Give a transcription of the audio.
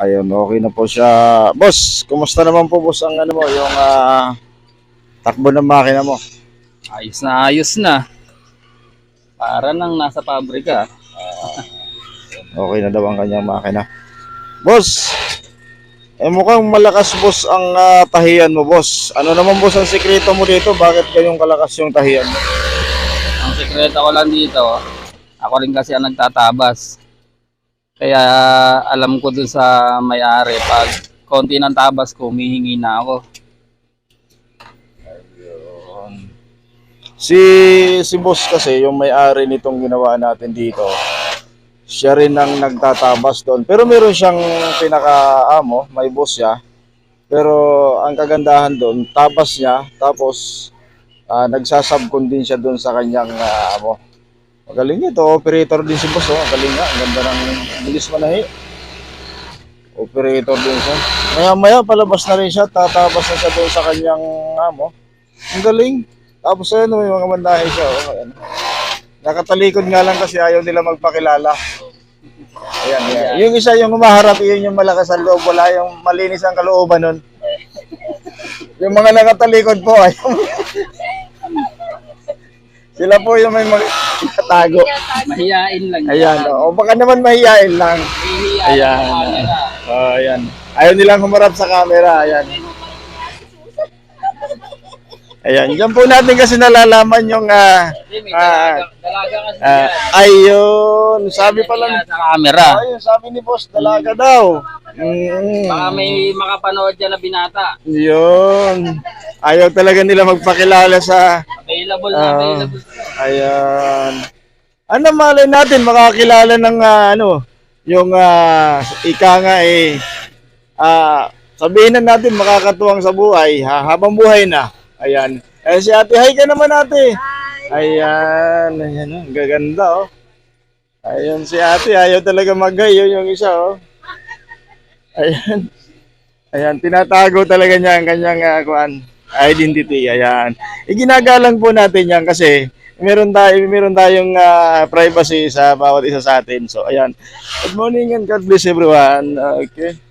Ayun, okay na po siya. Boss, kumusta naman po boss ang ano mo, yung ah, takbo ng makina mo? Ayos na ayos na. Para nang nasa pabrika. Okay na daw ang kanyang makina. Boss, eh mukhang malakas boss ang ah, tahiyan mo boss. Ano naman boss ang sikreto mo dito? Bakit ganyong kalakas yung tahiyan mo? Ang sekreto ko lang dito, ako rin kasi ang nagtatabas. Kaya alam ko dun sa may-ari, pag konti ng tabas ko, humihingi na ako. Si si boss kasi yung may-ari nitong ginawa natin dito. Siya rin ang nagtatabas doon. Pero meron siyang pinaka-amo, may boss siya. Pero ang kagandahan doon, tabas niya, tapos ah, nagsasabkon din siya doon sa kanyang ah, amo. Magaling ito, operator din si boss. Oh. Magaling nga, ang ganda ng bilis manahi. Operator din siya. Maya maya palabas na rin siya, tatabas na siya doon sa kanyang amo. Ang galing. Tapos ayun, may mga mandahe siya. Oh, ayan. Nakatalikod nga lang kasi ayaw nila magpakilala. Ayan, ayan. Yung isa yung umaharap, yun yung malakas ang loob. Wala yung malinis ang kalooban nun. Yung mga nakatalikod po, ay sila po yung may mga tago. Mahiyain lang Ayan, o baka naman mahihain lang. Mahihiyain Ayan. ang camera. Oh, ayan. Ayaw nilang humarap sa camera. Ayan. Ayan. Diyan po natin kasi nalalaman yung ah, Hindi, may Ah. dalaga, dalaga kasi ah, yan. ayun. Sabi pa lang. Sa camera. Ayun, sabi ni boss, dalaga daw. Mm. Baka may makapanood dyan na binata. Yun. Ayaw talaga nila magpakilala sa... Available na Ah. available. Ayan. Ano malay natin makakilala ng ah, ano, yung ah, ika nga eh, ah, sabihin na natin makakatuwang sa buhay, ha, habang buhay na. Ayan. Eh si ate, hi ka naman ate. Ayan, ayan, oh, ang gaganda oh. Ayan si ate, ayaw talaga mag-hi, yun yung isa oh. Ayan. Ayan, tinatago talaga niya ang kanyang ah, kuan, identity. Ayan. Iginagalang po natin yan kasi meron tayo meron tayong ah, privacy sa bawat isa sa atin. So ayan. Good morning and God bless everyone. Okay.